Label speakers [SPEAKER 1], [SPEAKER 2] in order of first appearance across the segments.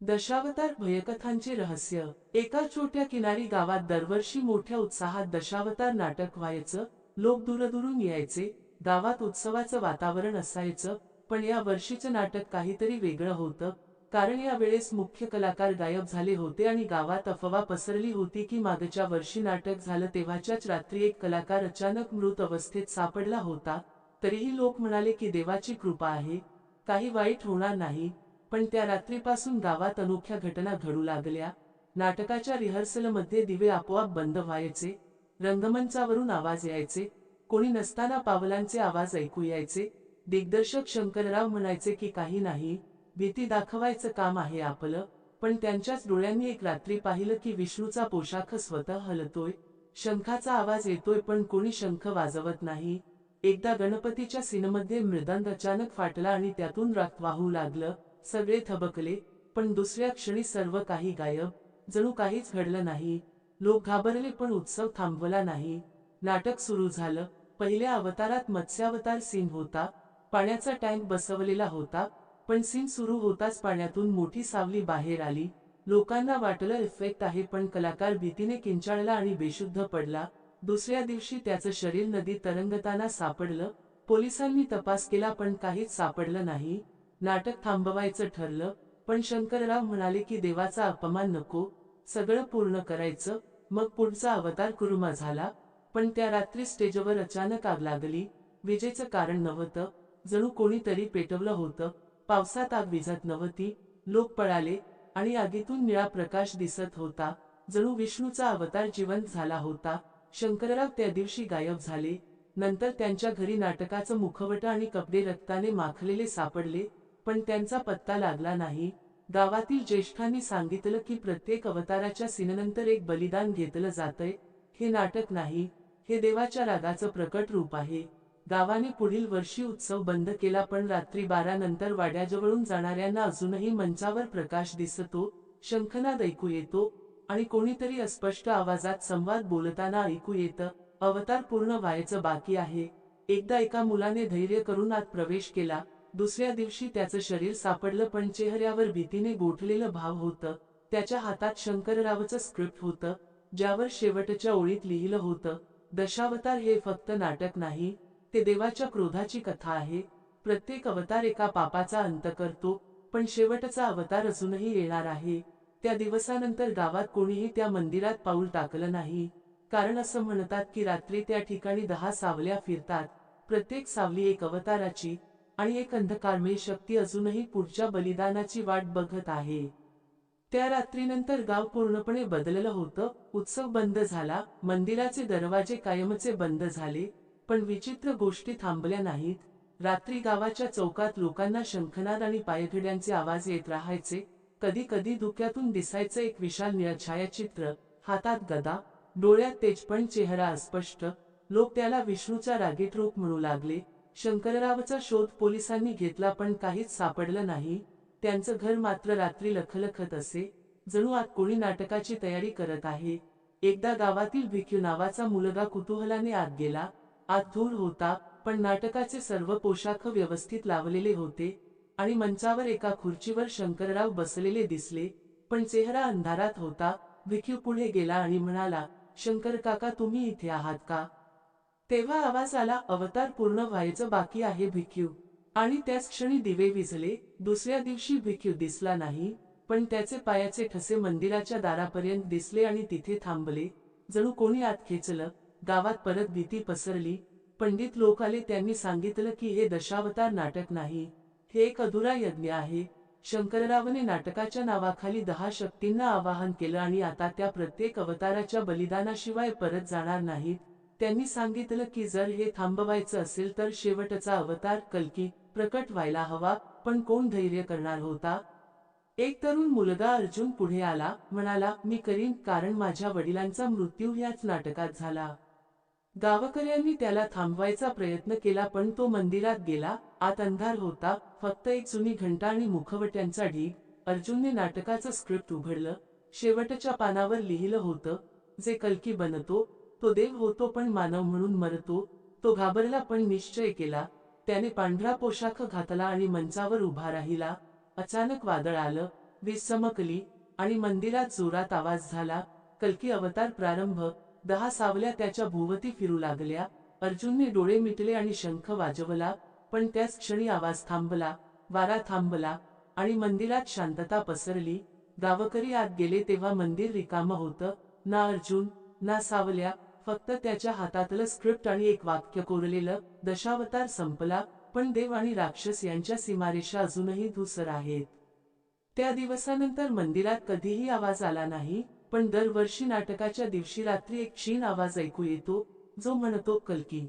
[SPEAKER 1] दशावतार भयकथांचे रहस्य. एका छोट्या किनारी गावात दरवर्षी मोठ्या उत्साहात दशावतार नाटक व्हायचं लोक दूरदूरून यायचे गावात उत्सवाचं वातावरण असायचं पण या वर्षीचं नाटक काहीतरी वेगळं होतं कारण या वेळेस मुख्य कलाकार गायब झाले होते आणि गावात अफवा पसरली होती की मागच्या वर्षी नाटक झालं तेव्हाच्याच रात्री एक कलाकार अचानक मृत अवस्थेत सापडला होता तरीही लोक म्हणाले की देवाची कृपा आहे काही वाईट होणार नाही पण त्या रात्रीपासून गावात अनोख्या घटना घडू लागल्या. नाटकाच्या रिहर्सलमध्ये दिवे आपोआप बंद व्हायचे रंगमंचावरून आवाज यायचे कोणी नसताना पावलांचे आवाज ऐकू यायचे दिग्दर्शक शंकरराव म्हणायचे की काही नाही भीती दाखवायचं काम आहे आपलं पण त्यांच्याच डोळ्यांनी एक रात्री पाहिलं की विष्णूचा पोशाख स्वतः हलतोय शंखाचा आवाज येतोय पण कोणी शंख वाजवत नाही. एकदा गणपतीच्या सीनमध्ये मृदंग अचानक फाटला आणि त्यातून रक्त वाहू लागलं सगळे थबकले पण दुसऱ्या क्षणी सर्व काही गायब. जणू काहीच घडलं नाही. लोक घाबरले पण उत्सव थांबवला नाही. नाटक सुरू झालं. पहिल्या अवतारात मत्स्यावतार सीन होता. पाण्याचा टँक बसवलेला होता. पण सीन सुरू होताच पाण्यातून मोठी सावली बाहेर आली. लोकांना वाटलं इफेक्ट आहे पण कलाकार भीतीने किंचाळला आणि बेशुद्ध पडला. दुसऱ्या दिवशी त्याचं शरीर नदी तरंगताना सापडलं. पोलिसांनी तपास केला पण काहीच सापडलं नाही. नाटक थांबवायचं ठरलं पण शंकरराव म्हणाले की देवाचा अपमान नको सगळं पूर्ण करायचं मग पुढचा अवतार कुरुमा झाला पण त्या रात्री स्टेजवर अचानक आग लागली विजेचं कारण नव्हतं जणू कोणीतरी पेटवलं होतं पावसात आग विझत नव्हती लोक पळाले आणि आगीतून निळा प्रकाश दिसत होता जणू विष्णूचा अवतार जिवंत झाला होता शंकरराव त्या दिवशी गायब झाले नंतर त्यांच्या घरी नाटकाचं मुखवट आणि कपडे रक्ताने माखलेले सापडले पण त्यांचा पत्ता लागला नाही. गावातील ज्येष्ठांनी सांगितलं की प्रत्येक अवताराच्या सीननंतर एक बलिदान घेतलं जातंय. हे नाटक नाही. हे देवाच्या रागाचं प्रकट रूप आहे. गावाने पुढील वर्षी उत्सव बंद केला पण रात्री बारा नंतर वाड्याजवळून जाणाऱ्यांना अजूनही मंचावर प्रकाश दिसतो शंखनाद ऐकू येतो आणि कोणीतरी अस्पष्ट आवाजात संवाद बोलताना ऐकू येतं. अवतार पूर्ण व्हायचं बाकी आहे. एकदा एका मुलाने धैर्य करून आत प्रवेश केला. दुसऱ्या दिवशी त्याचं शरीर सापडलं पण चेहऱ्यावर भीतीने गोठलेलं भाव होतं. त्याच्या हातात शंकररावचं स्क्रिप्ट होतं ज्यावर शेवटच्या ओळीत लिहिलं होतं दशावतार हे फक्त नाटक नाही ते देवाच्या क्रोधाची कथा आहे. प्रत्येक अवतार एका पापाचा अंत करतो पण शेवटचा अवतार अजूनही येणार आहे. त्या दिवसानंतर गावात कोणीही त्या मंदिरात पाऊल टाकलं नाही. कारण असं म्हणतात की रात्री त्या ठिकाणी दहा सावल्या फिरतात. प्रत्येक सावली एक अवताराची आणि एक अंधकारमय शक्ती अजूनही पुढच्या बलिदानाची वाट बघत आहे. त्या रात्रीनंतर गाव पूर्णपणे बदललं होतं. उत्सव बंद झाला. मंदिराचे दरवाजे कायमचे बंद झाले. पण विचित्र गोष्टी थांबल्या नाहीत. रात्री गावाच्या चौकात लोकांना शंखनाद आणि पायघड्यांचे आवाज येत राहायचे. कधी कधी धुक्यातून दिसायचं एक विशाल निळ छायाचित्र. हातात गदा. डोळ्यात तेजपण चेहरा अस्पष्ट. लोक त्याला विष्णूचा रागीट रूप म्हणू लागले. शंकररावचा शोध पोलिसांनी घेतला पण काहीच सापडलं नाही. त्यांचं घर मात्र रात्री लखलखत असे. जणू आत कोणी नाटकाची तयारी करत आहे. एकदा गावातील भिक्यू नावाचा मुलगा कुतूहलाने आत गेला. आत धूर होता पण नाटकाचे सर्व पोशाख व्यवस्थित लावलेले होते आणि मंचावर एका खुर्चीवर शंकरराव बसलेले दिसले. पण चेहरा अंधारात होता. भिक्यू पुढे गेला आणि म्हणाला शंकर काका तुम्ही इथे आहात का? तेव्हा आवाज आला अवतार पूर्ण व्हायचं बाकी आहे भिक्यू आणि त्याच क्षणी दिवे विझले दुसऱ्या दिवशी भिक्यू दिसला नाही पण त्याचे पायाचे ठसे मंदिराच्या दारापर्यंत दिसले आणि तिथे थांबले. जणू कोणी आत खेचलं गावात परत भीती पसरली पंडित लोक आले त्यांनी सांगितलं की हे दशावतार नाटक नाही हे एक अधुरा यज्ञ आहे. शंकररावने नाटकाच्या नावाखाली दहा शक्तींना आवाहन केलं आणि आता त्या प्रत्येक अवताराच्या बलिदानाशिवाय परत जाणार नाहीत. त्यांनी सांगितलं की जर हे थांबवायचं असेल तर शेवटचा अवतार कल्की प्रकट व्हायला हवा पण कोण धैर्य करणार होता? एक तरुण मुलगा अर्जुन पुढे आला म्हणाला मी करीन कारण माझ्या वडिलांचा मृत्यू याच नाटकात झाला. गावकऱ्यांनी त्याला थांबवायचा प्रयत्न केला पण तो मंदिरात गेला आत अंधार होता फक्त एक जुनी घंटा आणि मुखवट्यांचा ढीग. अर्जुनने नाटकाचं स्क्रिप्ट उघडलं. शेवटच्या पानावर लिहिलं होतं जे कल्की बनतो तो देव होतो पण मानव म्हणून मरतो तो घाबरला पण निश्चय केला. त्याने पांढरा पोशाख घातला आणि मंचावर उभा राहिला. अचानक वादळ आलं वीज चमकली आणि मंदिरात जोरात आवाज झाला. कल्की अवतार प्रारंभ दहा सावल्या त्याच्या भूवती फिरू लागल्या. अर्जुनने डोळे मिटले आणि शंख वाजवला पण त्याच क्षणी आवाज थांबला वारा थांबला आणि मंदिरात शांतता पसरली. गावकरी आत गेले तेव्हा मंदिर रिकामं होतं. ना अर्जुन ना सावल्या फक्त त्याच्या हातातलं स्क्रिप्ट आणि एक वाक्य कोरलेलं दशावतार संपला पण देव आणि राक्षस यांच्या सीमारेषा अजूनही धुसर आहेत. त्या दिवसानंतर मंदिरात कधीही आवाज आला नाही पण दरवर्षी नाटकाच्या दिवशी रात्री एक क्षीण आवाज ऐकू येतो जो म्हणतो कलकी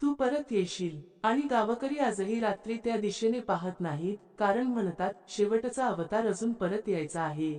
[SPEAKER 1] तू परत येशील. आणि गावकरी आजही रात्री त्या दिशेने पाहत नाहीत कारण म्हणतात शेवटचा अवतार अजून परत यायचा आहे.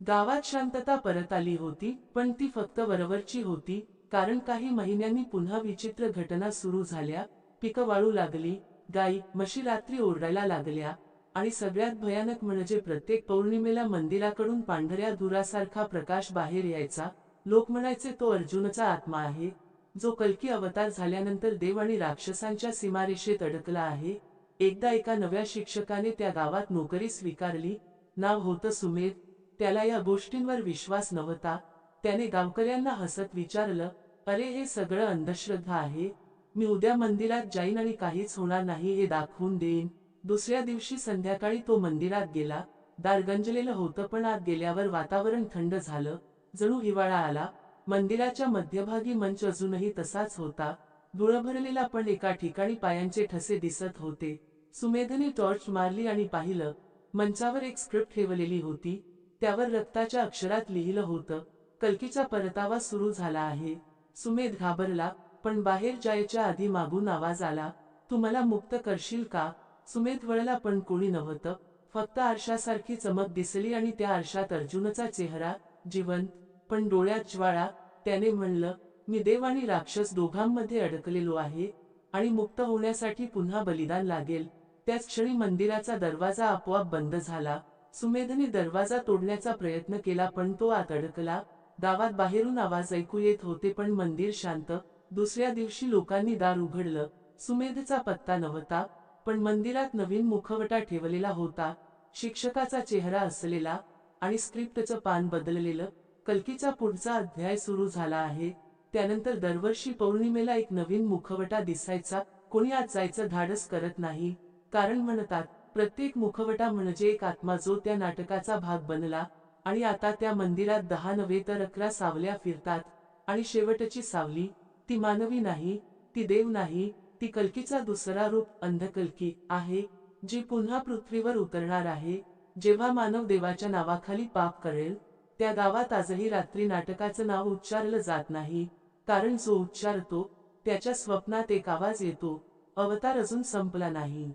[SPEAKER 1] गावात शांतता परत आली होती पण ती फक्त वरवरची होती कारण काही महिन्यांनी पुन्हा विचित्र घटना सुरू झाल्या पिकं वाळू लागली गाई म्हशी रात्री ओरडायला लागल्या आणि सगळ्यात भयानक म्हणजे प्रत्येक पौर्णिमेला मंदिराकडून पांढऱ्या धुरासारखा प्रकाश बाहेर यायचा लोक म्हणायचे तो अर्जुनचा आत्मा आहे जो कल्की अवतार झाल्यानंतर देव आणि राक्षसांच्या सीमारेषेत अडकला आहे एकदा एका नव्या शिक्षकाने त्या गावात नोकरी स्वीकारली नाव होतं सुमेध त्याला या गोष्टींवर विश्वास नव्हता. त्याने गावकऱ्यांना हसत विचारलं अरे हे सगळं अंधश्रद्धा आहे. मी उद्या मंदिरात जाईन आणि काहीच होणार नाही हे दाखवून देईन. दुसऱ्या दिवशी संध्याकाळी तो मंदिरात गेला. दार गंजलेलं होतं पण आत गेल्यावर वातावरण थंड झालं. जणू हिवाळा आला. मंदिराच्या मध्यभागी मंच अजूनही तसाच होता. धुळ भरलेला पण एका ठिकाणी पायांचे ठसे दिसत होते. सुमेधने टॉर्च मारली आणि पाहिलं मंचावर एक स्क्रिप्ट ठेवलेली होती. त्यावर रक्ताच्या अक्षरात लिहिलं होतं कलकीचा परतावा सुरू झाला आहे. सुमेध घाबरला पण बाहेर जायच्या आधी मागून आवाज आला तू मला मुक्त करशील का? सुमेध वळला पण कोणी नव्हतं. फक्त आरशासारखी चमक दिसली आणि त्या आरशात अर्जुनचा चेहरा जिवंत पण डोळ्यात ज्वाळा. त्याने म्हणलं मी देव आणि राक्षस दोघांमध्ये अडकलेलो आहे आणि मुक्त होण्यासाठी पुन्हा बलिदान लागेल. त्याच क्षणी मंदिराचा दरवाजा आपोआप बंद झाला. सुमेधने दरवाजा तोडण्याचा प्रयत्न केला पण तो आत अडकला. गावात बाहेरून आवाज ऐकू येत होते पण मंदिर शांत. दुसऱ्या दिवशी लोकांनी दार उघडलं. सुमेधचा पत्ता नव्हता पण मंदिरात नवीन मुखवटा ठेवलेला होता. शिक्षकाचा चेहरा असलेला आणि स्क्रिप्टचं पान बदललेलं. कल्कीचा पुढचा अध्याय सुरू झाला आहे. त्यानंतर दरवर्षी पौर्णिमेला एक नवीन मुखवटा दिसायचा. कोणी आत जायचं धाडस करत नाही. कारण म्हणतात प्रत्येक मुखवटा म्हणजे एक आत्मा जो त्या नाटकाचा भाग बनला आणि आता त्या मंदिरात दहा नव्हे तर अकरा सावल्या फिरतात आणि शेवटची सावली ती मानवी नाही ती देव नाही ती कल्कीचा दुसरा रूप अंधकल्की आहे जी पुन्हा पृथ्वीवर उतरणार आहे जेव्हा मानव देवाच्या नावाखाली पाप करेल त्या गावात आजही रात्री नाटकाचं नाव उच्चारलं जात नाही कारण जो उच्चारतो त्याच्या स्वप्नात एक आवाज येतो अवतार अजून संपला नाही.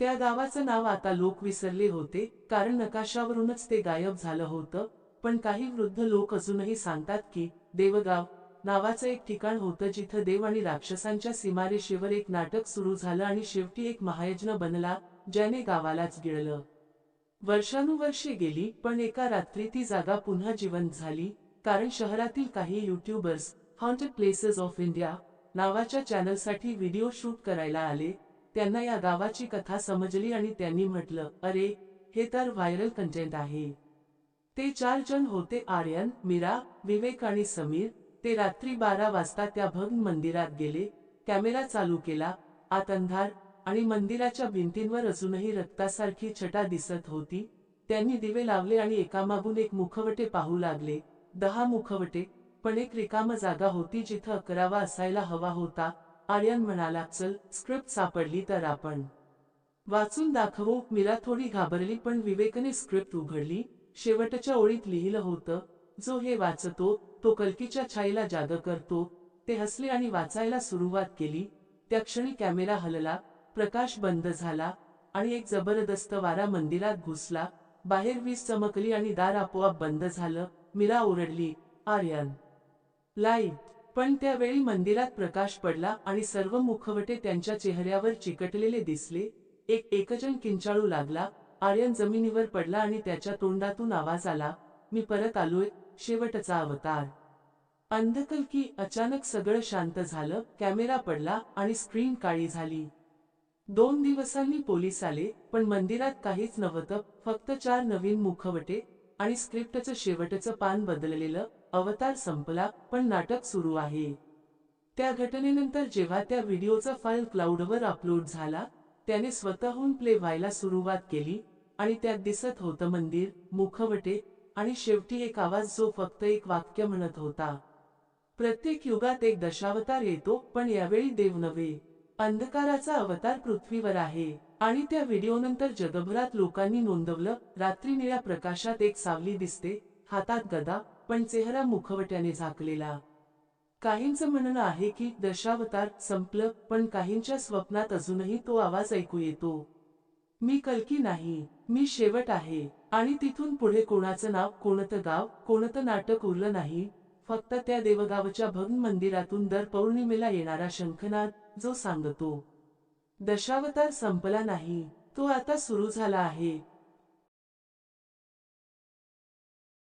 [SPEAKER 1] त्या गावाचं नाव आता लोक विसरले होते कारण नकाशावरूनच ते गायब झालं होतं. पण काही वृद्ध लोक अजूनही सांगतात की देवगाव नावाचं एक ठिकाण होतं जिथं देव आणि राक्षसांच्या सीमारेषेवर एक नाटक सुरू झालं आणि शेवटी एक महायज्ञ बनला ज्याने गावालाच गिळलं. वर्षानुवर्षे गेली पण एका रात्री ती जागा पुन्हा जिवंत झाली कारण शहरातील काही YouTubers haunted places of India नावाच्या चॅनलसाठी व्हिडिओ शूट करायला आले त्यांना या गावाची कथा समजली आणि त्यांनी म्हटलं अरे हे तर व्हायरल कंटेंट आहे. ते चार जण होते आर्यन मीरा विवेक आणि समीर. ते रात्री बारा वाजता त्या भग्न मंदिरात गेले कॅमेरा चालू केला आत अंधार आणि मंदिराच्या भिंतींवर अजूनही रक्तासारखी छटा दिसत होती. त्यांनी दिवे लावले आणि एकामागून एक मुखवटे पाहू लागले. दहा मुखवटे पण एक रिकाम जागा होती जिथं अकरावा असायला हवा होता. आर्यन म्हणाला चल स्क्रिप्ट सापडली तर आपण. वाचून दाखवू मीरा थोडी घाबरली पण विवेकने स्क्रिप्ट उघडली. शेवटच्या ओळीत लिहिलं होतं जो हे वाचतो तो कलकीच्या छाईला जाग करतो. ते हसले आणि वाचायला सुरुवात केली. त्या क्षणी कॅमेरा हलला प्रकाश बंद झाला आणि एक जबरदस्त वारा मंदिरात घुसला. बाहेर वीज चमकली आणि दार आपोआप बंद झालं. मीरा ओरडली आर्यन लाइट पण त्यावेळी मंदिरात प्रकाश पडला आणि सर्व मुखवटे त्यांच्या चेहऱ्यावर चिकटलेले दिसले. एक एकजण किंचाळू लागला. आर्यन जमिनीवर पडला आणि त्याच्या तोंडातून आवाज आला मी परत आलोय. शेवटचा अवतार. अंधकल्की अचानक सगळं शांत झालं कॅमेरा पडला आणि स्क्रीन काळी झाली. दोन दिवसांनी पोलीस आले पण मंदिरात काहीच नव्हतं फक्त चार नवीन मुखवटे आणि स्क्रिप्टचं शेवटचं पान बदललेलं अवतार संपला पण नाटक सुरू आहे. त्या घटनेनंतर जेव्हा त्या व्हिडिओचा फाईल क्लाउडवर अपलोड झाला त्याने स्वतःहून प्ले व्हायला सुरुवात केली आणि त्यात दिसत होतं मंदिर मुखवटे आणि शेवटी एक आवाज जो फक्त एक वाक्य म्हणत होता. प्रत्येक युगात एक दशावतार येतो पण यावेळी देव नव्हे. अंधकाराचा अवतार पृथ्वीवर आहे आणि त्या व्हिडिओनंतर जगभरात लोकांनी नोंदवलं रात्री निळ्या प्रकाशात एक सावली दिसते हातात गदा पण चेहरा मुखवट्याने झाकलेला. काहींचं म्हणणं आहे की दशावतार संपलं पण काहींच्या स्वप्नात अजूनही तो आवाज ऐकू येतो. मी कलकी नाही मी शेवट आहे आणि तिथून पुढे कोणाचं नाव कोणतं गाव कोणतं नाटक उरलं नाही फक्त त्या देवगावच्या भग्न मंदिरातून दर पौर्णिमेला येणारा शंखनाद जो सांगतो. दशावतार संपला नाही तो आता सुरू झाला आहे.